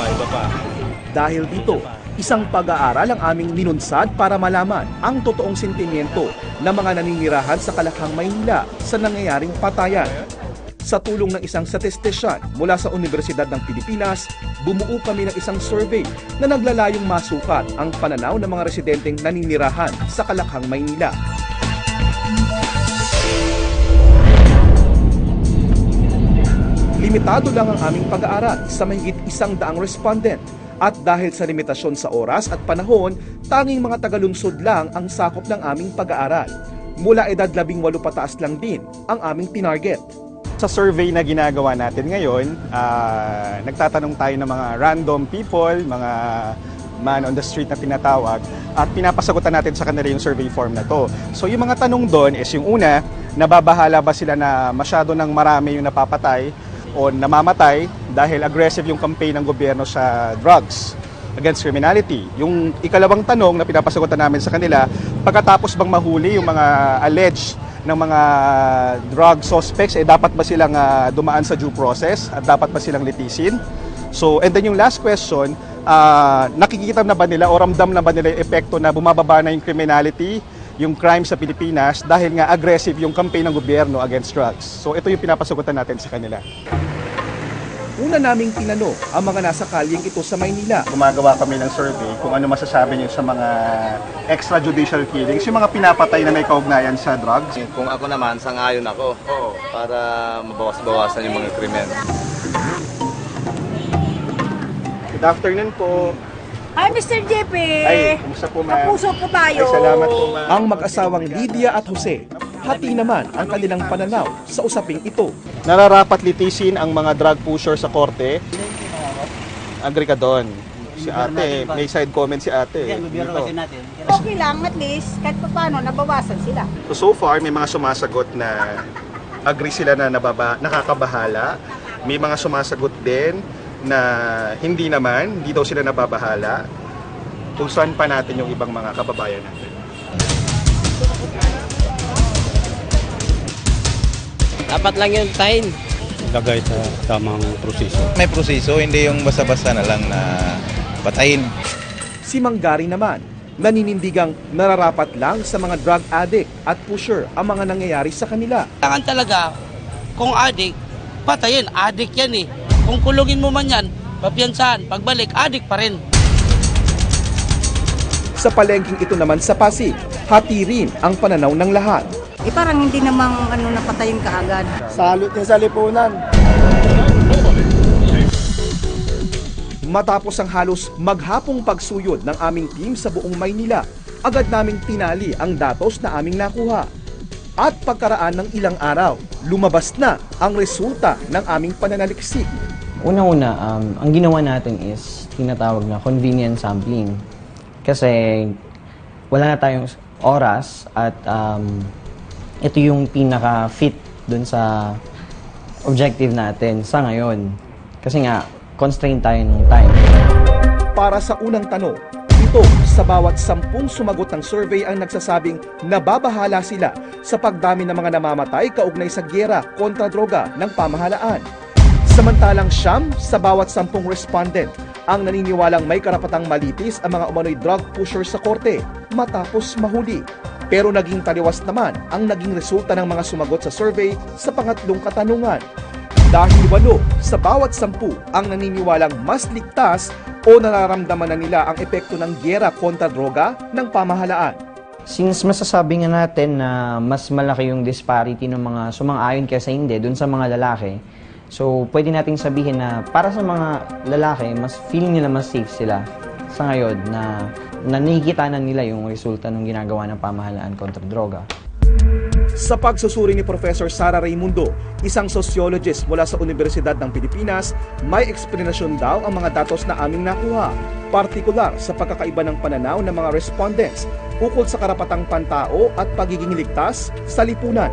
pa, iba pa. Dahil dito, isang pag-aaral ang aming ninunsad para malaman ang totoong sentimiento ng mga naninirahan sa Kalakhang, Maynila sa nangyayaring patayan. Sa tulong ng isang statistisyan mula sa Universidad ng Pilipinas, bumuo kami ng isang survey na naglalayong masukat ang pananaw ng mga residenteng naninirahan sa Kalakhang, Maynila. Limitado lang ang aming pag-aaral sa mahigit isang daang respondent at dahil sa limitasyon sa oras at panahon, tanging mga tagalunsod lang ang sakop ng aming pag-aaral. Mula edad 18 pataas lang din ang aming tinarget. Sa survey na ginagawa natin ngayon, ah, nagtatanong tayo ng mga random people, mga man on the street na tinatawag, at pinapasagutan natin sa kanila yung survey form na to. So yung mga tanong doon is yung una, nababahala ba sila na masyado ng marami yung napapatay o namamatay dahil aggressive yung campaign ng gobyerno sa drugs against criminality. Yung ikalawang tanong na pinapasagutan namin sa kanila, pagkatapos bang mahuli yung mga alleged ng mga drug suspects, eh dapat ba silang ah, dumaan sa due process at dapat ba silang litisin? So, and then yung last question, ah, nakikita na ba nila o ramdam na ba nila yung epekto na bumababa na yung criminality, yung crime sa Pilipinas dahil nga aggressive yung campaign ng gobyerno against drugs. So, ito yung pinapasagutan natin sa kanila. Una naming tinanong ang mga nasa kalyeng ito sa Maynila. Gumagawa kami ng survey kung ano masasabi niyo sa mga extrajudicial killings, yung mga pinapatay na may kaugnayan sa drugs. Kung ako naman, sangayon ako. Para mabawas-bawasan yung mga krimen. Good afternoon po. Hi, Mr. JP! Ay, kumusta po ma'am? Kapuso po tayo! Ay, salamat po ma'am. Ang mag-asawang Lydia at Jose, hati naman ang kanilang pananaw sa usaping ito. Nararapat litisin ang mga drug pusher sa korte. Agree ka doon. Si ate, may side comment si ate. Dito. Okay lang, at least, kahit pa paano, nabawasan sila. So, so far, may mga sumasagot na agree sila na nababa, nakakabahala. May mga sumasagot din na hindi naman, hindi daw sila nababahala. Kung saan pa natin yung ibang mga kababayan natin. Dapat lang yung time. lagay sa tamang proseso. May proseso, hindi yung basta-basta na lang na patayin. Si Manggari naman, naninindigang nararapat lang sa mga drug addict at pusher ang mga nangyayari sa kanila. Kailangan talaga, kung adik, patayin. Adik yan eh. Kung kulungin mo man yan, papiyansahan. Pagbalik, adik pa rin. Sa palengking ito naman sa Pasig, hati rin ang pananaw ng lahat. Eh parang hindi namang ano, napatayin ka agad. Salot niya sa lipunan. Matapos ang halos maghapong pagsuyod ng aming team sa buong Maynila, agad naming tinali ang datos na aming nakuha. At pagkaraan ng ilang araw, lumabas na ang resulta ng aming pananaliksik. Una-una, um, ang ginawa natin is tinatawag na convenient sampling. Kasi wala na tayong oras at um, ito yung pinaka-fit dun sa objective natin sa ngayon. Kasi nga, constrained tayo ng time. Para sa unang tanong, ito sa bawat sampung sumagot ng survey ang nagsasabing nababahala sila sa pagdami ng mga namamatay kaugnay sa gyera kontra droga ng pamahalaan. Samantalang siyam sa bawat sampung respondent ang naniniwalang may karapatang malitis ang mga umano'y drug pusher sa korte matapos mahuli. Pero naging taliwas naman ang naging resulta ng mga sumagot sa survey sa pangatlong katanungan. Dahil walo sa bawat sampu ang naniniwalang mas ligtas o nararamdaman na nila ang epekto ng gyera kontra droga ng pamahalaan. Since masasabi nga natin na mas malaki yung disparity ng mga sumang-ayon kaysa hindi dun sa mga lalaki, so pwede nating sabihin na para sa mga lalaki, mas feeling nila mas safe sila sa ngayon na, na nakikita na nila yung resulta ng ginagawa ng pamahalaan kontra droga. Sa pagsusuri ni Professor Sara Raimundo, isang sociologist mula sa Universidad ng Pilipinas, may eksplanasyon daw ang mga datos na aming nakuha, partikular sa pagkakaiba ng pananaw ng mga respondents ukol sa karapatang pantao at pagiging ligtas sa lipunan.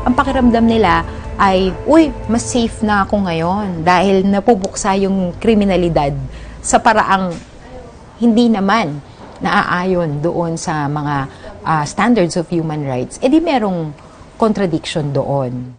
ang pakiramdam nila ay, uy, mas safe na ako ngayon dahil napubuksa yung kriminalidad sa paraang hindi naman naaayon doon sa mga ah, standards of human rights. E di merong contradiction doon.